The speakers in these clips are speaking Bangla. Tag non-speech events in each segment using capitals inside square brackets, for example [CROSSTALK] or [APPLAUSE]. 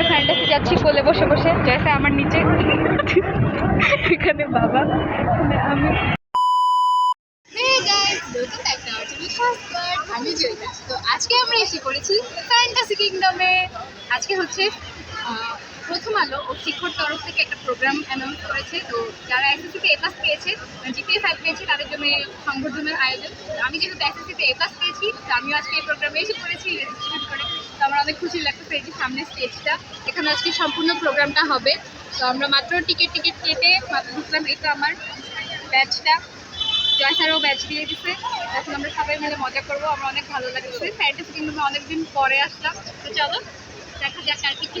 আমরা ফ্যান্টাসি যাচ্ছি কোলে বসে বসে। জয়সা, আমার নিচে। এখানে বাবা। এখানে আমি. আমি জয়িতা তো আজকে আমরা এসে পড়েছি ফ্যান্টাসি কিংডমে আজকে হচ্ছে প্রথম আলো ও শিক্ষক তরফ থেকে একটা প্রোগ্রাম অ্যানাউন্স করেছে। তো যারা এসএসসিতে এ প্লাস পেয়েছে জিপিএ ফাইভ পেয়েছে, তাদের জন্য সংবর্ধনার আয়োজন। আমি যেহেতু এসএসসিতে এ প্লাস পেয়েছি, তো আমিও আজকে এই প্রোগ্রামে এসে পড়েছি রেজিস্ট্রেশন করে। তো আমার অনেক খুশি লাগতেছে এই যে সামনে স্টেজটা এখানে আজকে সম্পূর্ণ প্রোগ্রামটা হবে। তো আমরা মাত্র টিকিট টিকিট কেটে মাত্র ঢুকলাম। তো আমার ব্যাচটা জয় স্যারও ব্যাচ দিয়ে দিছে। এখন আমরা সবাই মিলে মজা করব। আমার অনেক ভালো লাগছে। ফ্যান্টাসি কিংডমে অনেকদিন পরে আসলাম। তো চলো, দেখা যাক আর কি কি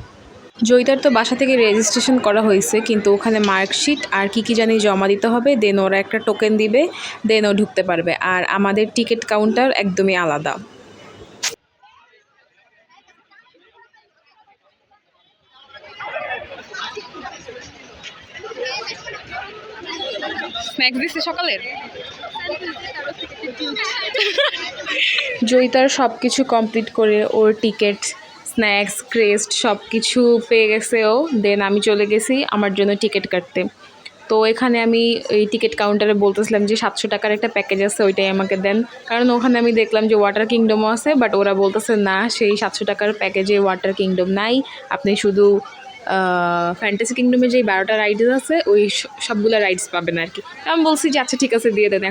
জয়িতার তো বাসা থেকে রেজিস্ট্রেশন করা হয়েছে কিন্তু ওখানে মার্কশিট আর কি কি জানি জমা দিতে হবে দেন ওরা একটা টোকেন দিবে দেন ও ঢুকতে পারবে। আর আমাদের টিকিট কাউন্টার একদমই আলাদা। স্ন্যাক্স সকালের? জয়িতার সব কিছু কমপ্লিট করে ওর টিকিট স্ন্যাক্স ক্রেস্ট সব কিছু পেয়ে গেছে ও। দেন আমি চলে গেছি আমার জন্য টিকিট কাটতে। তো এখানে আমি এই টিকিট কাউন্টারে বলতেছিলাম যে সাতশো টাকার একটা প্যাকেজ আছে, ওইটাই আমাকে দেন। কারণ ওখানে আমি দেখলাম যে ওয়াটার কিংডমও আছে বাট ওরা বলতেছে, না, সেই সাতশো টাকার প্যাকেজে ওয়াটার কিংডম নাই। আপনি শুধু ফ্যান্টাসি কিংডমে যে বারোটা রাইডস আছে, ওই সবগুলো রাইডস পাবেন আর কি আমি বলছি যে আচ্ছা ঠিক আছে, দিয়ে দেন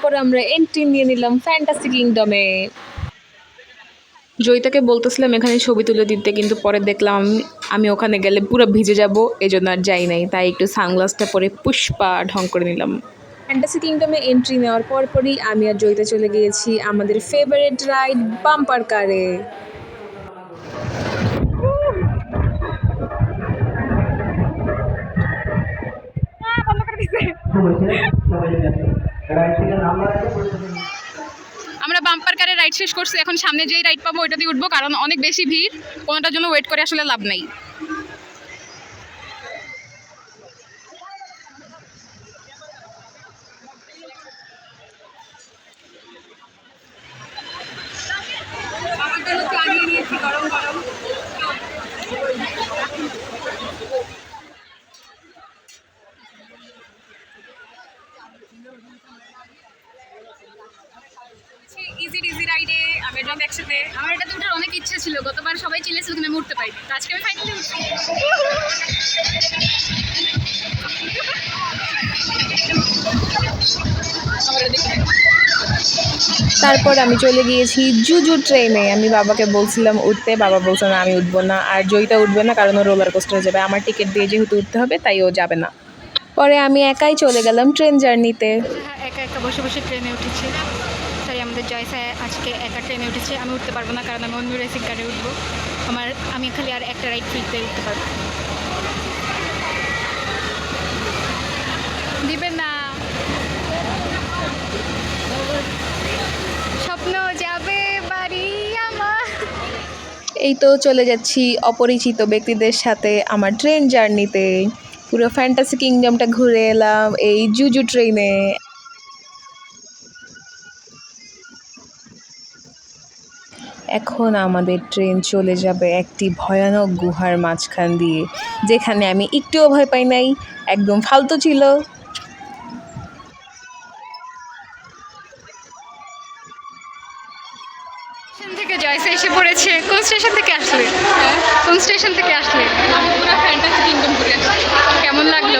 তারপরে আমরা এন্ট্রি নিয়ে নিলাম ফ্যান্টাসি কিংডমে জয়িতাকে বলতেছিলাম এখানে ছবি তুলে দিতে কিন্তু পরে দেখলাম আমি- ওখানে গেলে পুরো ভিজে যাব এই জন্য আর যাই নাই। তাই একটু সানগ্লাসটা পরে পুষ্পা ঢং করে নিলাম। ফ্যান্টাসি কিংডমে এন্ট্রি নেওয়ার পরপরই আমি আর জয়িতা চলে গিয়েছি আমাদের ফেভারিট রাইড বাম্পার কারে আমরা বাম্পার কারে রাইড শেষ করছি, এখন সামনে যেই রাইড পাবো ওইটাতেই উঠবো, কারণ অনেক বেশি ভিড়, কোনোটার জন্য ওয়েট করে আসলে লাভ নাই। তারপর আমি চলে গিয়েছি জুজু ট্রেনে। আমি বাবাকে বলছিলাম উঠতে। বাবা বলছে না আমি উঠবো না। আর জয়িতা উঠবে না কারণ ও রোলার কোস্টারে যাবে। আমার টিকিট দিয়ে যেহেতু উঠতে হবে তাই ও যাবে না। পরে আমি একাই চলে গেলাম ট্রেন জার্নিতে হ্যাঁ, একা একা বসে বসে ট্রেনে উঠেছি। তাই আমাদের জয়সা আজকে একা ট্রেনে উঠেছে। আমি উঠতে পারব না কারণ আমি অন্য রেসিং কারে উঠবো। আমার আমি খালি আর একটা রাইড ফ্রিতে উঠতে পারব। দিবেন না স্বপ্ন যাবে বাড়ি আমার এই তো চলে যাচ্ছি অপরিচিত ব্যক্তিদের সাথে আমার ট্রেন জার্নিতে পুরো ফ্যান্টাসি কিংডমটা ঘুরে এলাম এই জুজু ট্রেনে এখন আমাদের ট্রেন চলে যাবে একটি ভয়ানক গুহার মাঝখান দিয়ে, যেখানে আমি একটুও ভয় পাই নাই, একদম ফালতু ছিল। থেকে জয়সা এসে পড়েছে। কোন স্টেশন থেকে আসলে? কোন স্টেশন থেকে আসলে? পুরো ফ্যান্টাসি কিংডম ঘুরে কেমন লাগল?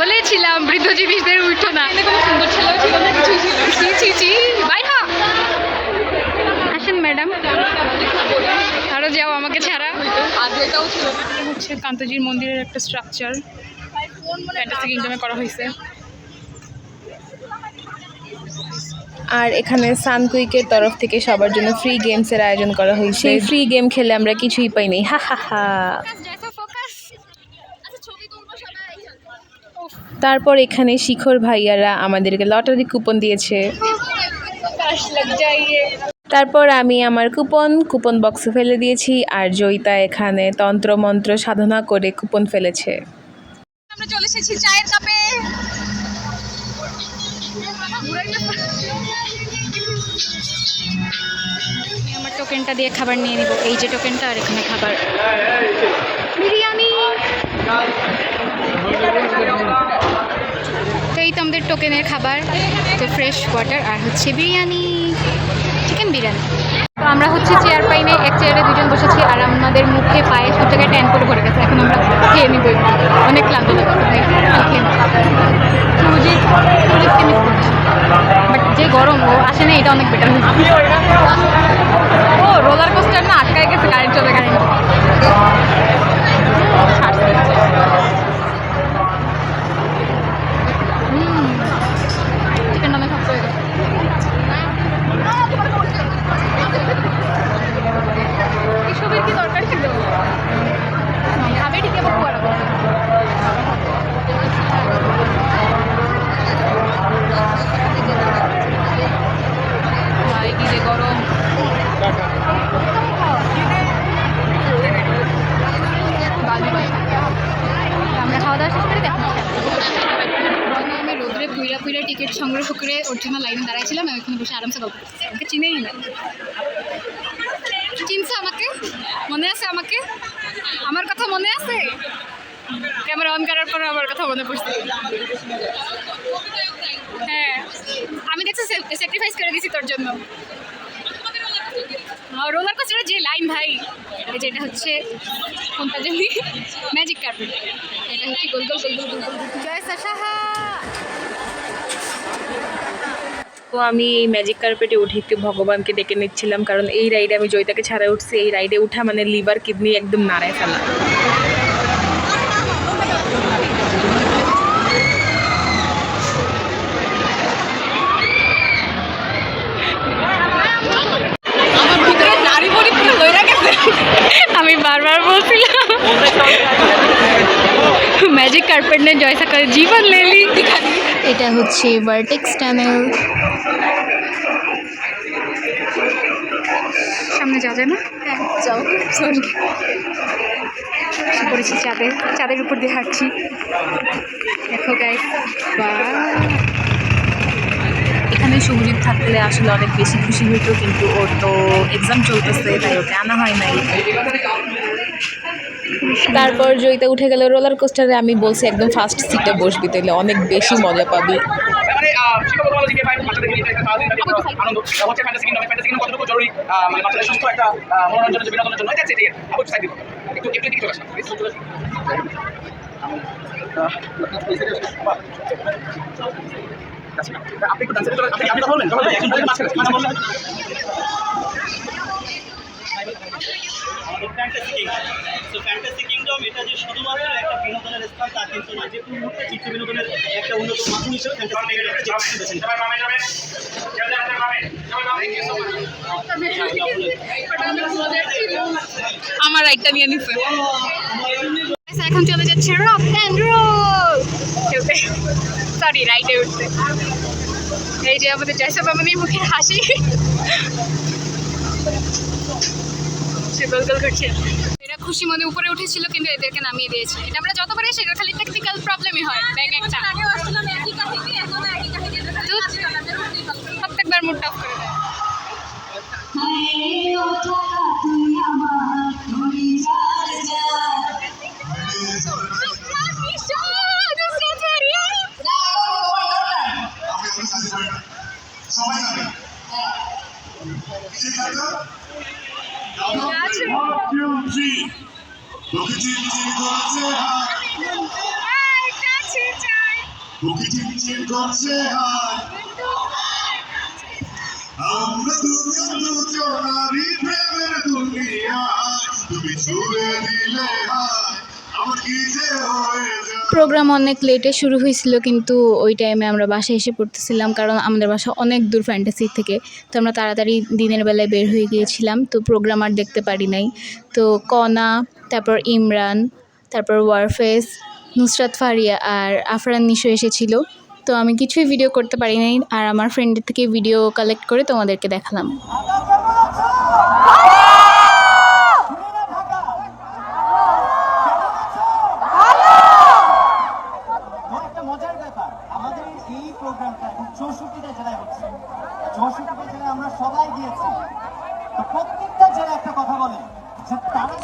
বলেছিলাম বৃদ্ধ জিনিসদের উঠো না। আসেন ম্যাডাম। আরও যাও আমাকে ছাড়া। হচ্ছে কান্তজির মন্দিরের একটা স্ট্রাকচার ফ্যান্টাসি কিংডমে করা হয়েছে। আর এখানে সানকুইকের তরফ থেকে সবার জন্য ফ্রি গেমসের আয়োজন করা হয়েছে। ফ্রি গেম খেলে আমরা কিছুই পাই নাই হা হা হা। আচ্ছা তারপর এখানে শিখর ভাইয়ারা আমাদেরকে লটারি কুপন দিয়েছে। তারপর আমি আমার কুপন কুপন বক্সে ফেলে দিয়েছি আর জয়িতা এখানে তন্ত্রমন্ত্র সাধনা করে কুপন ফেলেছে। আমরা চলে এসেছি চায়ের কাপে। আমার টোকেনটা দিয়ে খাবার নিয়ে নিব। এই যে টোকেনটা আর এখানে খাবার। বিরিয়ানি। তো এই তো আমাদের টোকেনের খাবার। তো ফ্রেশ ওয়াটার আর হচ্ছে বিরিয়ানি। চিকেন বিরিয়ানি। তো আমরা হচ্ছে চেয়ার পাইনে এক চেয়ারে দুজন বসেছি আর আমাদের মুখে পায়ে সব জায়গায় ট্যান করে ভরে গেছে। এখন আমরা খেয়ে নিব অনেক ক্লান্ত লাগছে ভাই আর খেয়ে বাট যে গরম ও আসে না এটা অনেক বেটার হয়েছে ও রোলার কোস্টার না আটকায় গেছে কারেন্ট চলে কারেন্ট চিকেন নামে সব হয়ে গেছে এসবের কি দরকার ছিল খাবে ঠিক আবার পড়াবো ভাই কি যে গরম আমরা খাওয়া দাওয়া শেষ করে দেখো আমি রোদ্রে পুইরা পুইরা টিকিট সংগ্রহ করে ওর জন্য লাইনে দাঁড়াইছিলাম আমি ওখানে বসে আরামসে গল্প করছি আমাকে চিনেই না চিনছে আমাকে মনে আছে আমাকে আমার কথা মনে আছে অন আমার কথা মনে পড়ছে। হ্যাঁ আমি দেখছি স্যাক্রিফাইস করে দিছি তোর জন্য। রোলার কোস্টারের যে লাইন ভাই, এই যে এটা হচ্ছে কোনটা জানি? ম্যাজিক কার্পেট এটা হচ্ছে গোল গোল গোল। জয় সাহা। তো আমি এই ম্যাজিক কার্পেটে উঠে একটু ভগবানকে ডেকে নিচ্ছিলাম, কারণ এই রাইডে আমি জয়িতাকে ছাড়া উঠছি। এই রাইডে উঠা মানে লিভার কিডনি একদম নাড়ায় ফেলা। আমি বারবার বলছিলাম। ম্যাজিক কার্পেট নিয়ে জয়সা করে জীবন লেলি। এটা হচ্ছে ভার্টেক্স টানেল সামনে যাবে না হ্যাঁ যাও। সরি করেছি চাঁদে চাঁদের উপর দিয়ে হাঁটছি। দেখো গাই বা শুভজিৎ থাকলে আসলে অনেক বেশি খুশি হইতো, কিন্তু ওর তো এক্সাম চলতেছে, তাই ওকে আনা হয় নাই। তারপর জয়িতা উঠে গেল রোলার কোস্টারে আমি বলছি, একদম ফার্স্ট সিটে বসবি, তাইলে অনেক বেশি মজা পাবি। আবার একটু আমার রাইটটা নিয়ে নিচ্ছে এখন চলে যাচ্ছে রক অ্যান্ড রোল খেলতে সরি রাইটে উঠছে। এই যে আমাদের জয়সব আমাদের মুখের হাসি। সে গোল করছে। এরা খুশি মনে উপরে উঠেছিল, কিন্তু এদেরকে নামিয়ে দিয়েছে। এটা আমরা যতবার এসে এটা খালি টেকনিক্যাল প্রবলেমই হয়, ব্যাগ একটা। প্রোগ্রাম অনেক লেটে শুরু হয়েছিল, কিন্তু ওই টাইমে আমরা বাসায় এসে পড়তেছিলাম, কারণ আমাদের বাসা অনেক দূর ফ্যান্টাসি থেকে। তো আমরা তাড়াতাড়ি দিনের বেলায় বের হয়ে গিয়েছিলাম, তো প্রোগ্রাম আর দেখতে পারি নাই। তো কনা, তারপর ইমরান, তারপর ওয়ারফেস নুসরাত ফারিয়া আর আফরান নিশো এসেছিল। তো আমি কিছুই ভিডিও করতে পারি নাই, আর আমার ফ্রেন্ডের থেকে ভিডিও কালেক্ট করে তোমাদেরকে দেখালাম।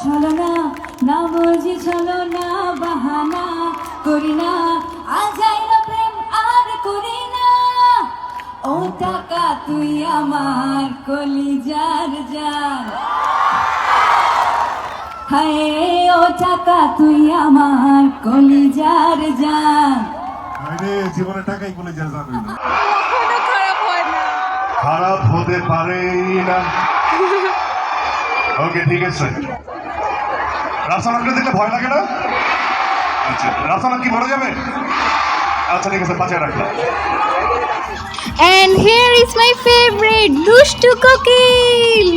চলো না না বলছি চলো না বাহানা করি না। টাকা তুই আমার কলিজার জান হায় ও টাকা তুই আমার কলিজার জান আরে জীবনে টাকাই বলে যা জানি না খারাপ হয় না। খারাপ হতে পারে না। ওকে ঠিক আছে। রাফসানাকে দেখলে ভয় লাগে না? আচ্ছা রাফসানা কি মরে যাবে? আচ্ছা ঠিক আছে পাঁচে রাখলাম And here is my favorite, Dushtu Kokil!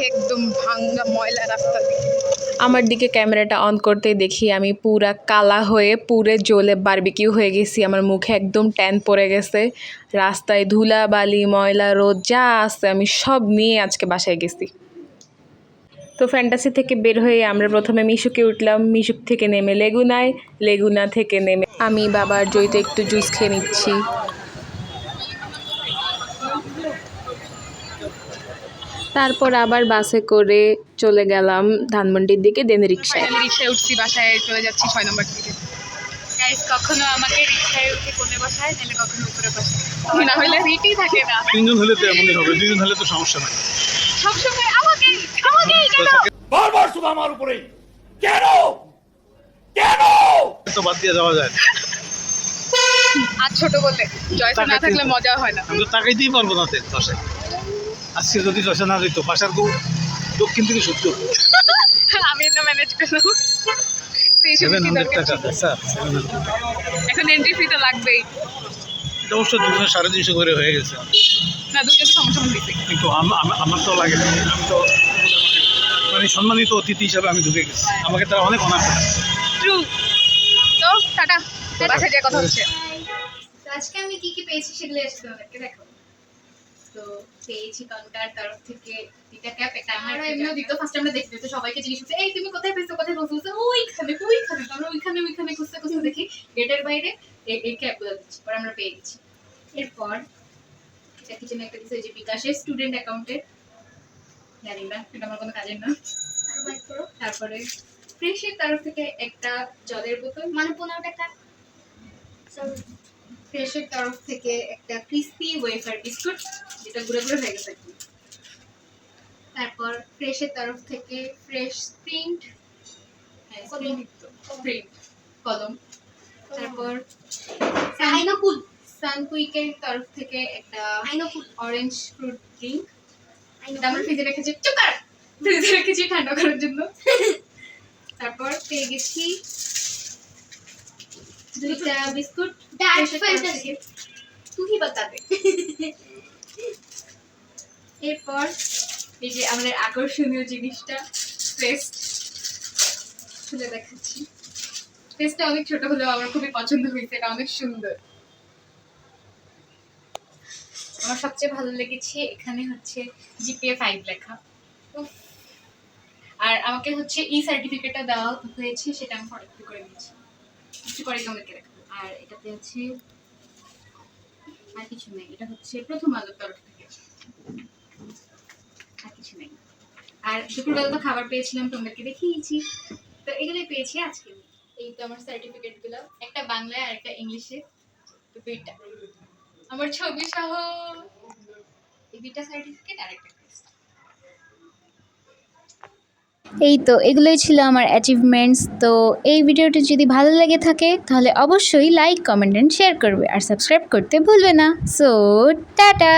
চলে একদম ভাঙ্গা ময়লা রাস্তা আমার দিকে ক্যামেরাটা অন করতেই দেখি আমি পুরা কালা হয়ে পুরে জ্বলে বারবিকিউ হয়ে গেছি। আমার মুখে একদম ট্যান পড়ে গেছে। রাস্তায় ধুলা বালি ময়লা রোদ, যা আছে আমি সব নিয়ে আজকে বাসায় গেছি। তো ফ্যান্টাসি থেকে বের হয়ে আমরা প্রথমে মিশুকে উঠলাম। মিশুক থেকে নেমে লেগুনায়, লেগুনা থেকে নেমে আমি বাবার জইতে একটু জুস খেয়ে নিচ্ছি। তারপর আবার বাসে করে চলে গেলাম ধানমন্ডির দিকে দেন রিক্সায়। রিক্সায় উঠছি বাসায় চলে যাচ্ছি ছয় নম্বর থেকে কখনো আমাকে রিক্সায় উঠে কোনে বসায় নাহলে কখনো উপরে বসায়। না হলে সিটই থাকে না। তিনজন হলে তো এমনই হবে দুজন হলে তো সমস্যা নাই। সবসময় আমাকে আমাকে কেন? তো বাদ দিয়ে যাওয়া যায়। ছোট বলে জয়সা না থাকলে মজা হয় না। আমি তো তাকাইতেই পারব না আজকে যদি দশা না দিত বাসার গো দক্ষিণ থেকে সত্য আমি তো ম্যানেজ করলাম। সেই সব সেভেন হান্ড্রেড টাকা স্যার এখন এন্ট্রি ফি তো লাগবেই। এটা অবশ্য দুজনে সাড়ে তিনশো করে হয়ে গেছে। না দুজন তো সমস্যা দিতে কিন্তু আম- আম- আমার তো লাগে আমি তো মানে সম্মানিত অতিথি হিসাবে আমি ঢুকে গেছি। আমাকে তারা অনেক অনার করে। ট্রু তো টাটা। বাসায় যে কথা হচ্ছে। আজকে আমি কি কি পেয়েছি সেগুলো দেখো তো পেয়েছি কাউন্টার তরফ থেকে দুইটা ক্যাপ একটা আমার এমনিও দিত। ফার্স্ট আমরা দেখতে তো সবাইকে জিজ্ঞেস করছে এই তুমি কোথায় পেয়েছ? কোথায় পেয়েছ বলছে ওইখানে ওইখানে আমরা ওইখানে ওইখানে খুঁজতে খুঁজতে দেখি গেটের বাইরে এই- এই ক্যাপগুলো দিচ্ছি পরে আমরা পেয়ে গেছি। এরপর এটা কি যেন একটা দিচ্ছে যে বিকাশের স্টুডেন্ট অ্যাকাউন্টের জানি না এটা আমার কোনো কাজের না। তারপরে ফ্রেশের তরফ থেকে একটা জলের বোতল মানে পনেরো টাকা। ফ্রেশের তরফ থেকে একটা ক্রিস্পি ওয়েফার বিস্কুট যেটা গুঁড়ো গুঁড়ো হয়ে গেছে তারপর ফ্রেশের তরফ থেকে ফ্রেশ প্রিন্ট প্রিন্ট কলম। তারপর আইনাকুল সানকুইকের তরফ থেকে একটা আইনাকুল অরেঞ্জ ফ্রুট ড্রিঙ্ক আমরা ফ্রিজে রেখেছি। চুকার ফ্রিজে রেখেছি ঠান্ডা করার জন্য। [LAUGHS] তারপর পেয়ে গেছি দুইটা বিস্কুট তুই বাতাবে এরপর এই যে আমাদের আকর্ষণীয় জিনিসটা পেস্ট খুলে দেখাচ্ছি। পেস্টটা অনেক ছোট হলেও আমার খুবই পছন্দ হয়েছে এটা অনেক সুন্দর। আমার সবচেয়ে ভালো লেগেছে এখানে হচ্ছে জিপিএ ফাইভ লেখা। আর আমাকে হচ্ছে ই সার্টিফিকেটটা দেওয়া হয়েছে সেটা আমি ফটো করে দিয়েছি আর এটাতে হচ্ছে আর কিছু নেই। এটা হচ্ছে প্রথম আলোর তরফ থেকে। আর কিছু নেই। আর দুপুরবেলা তো খাবার পেয়েছিলাম, তোমাদেরকে দেখিয়েছি। তো এগুলোই পেয়েছি আজকে। এই তো আমার সার্টিফিকেটগুলো একটা বাংলায় আর একটা ইংলিশে। দুইটা। আমার ছবি সহ এই দুইটা সার্টিফিকেট আর একটা। এই তো, এগুলোই ছিল আমার অ্যাচিভমেন্টস তো এই ভিডিওটি যদি ভালো লেগে থাকে, তাহলে অবশ্যই লাইক কমেন্ট অ্যান্ড শেয়ার করবে। আর সাবস্ক্রাইব করতে ভুলবে না। So tata!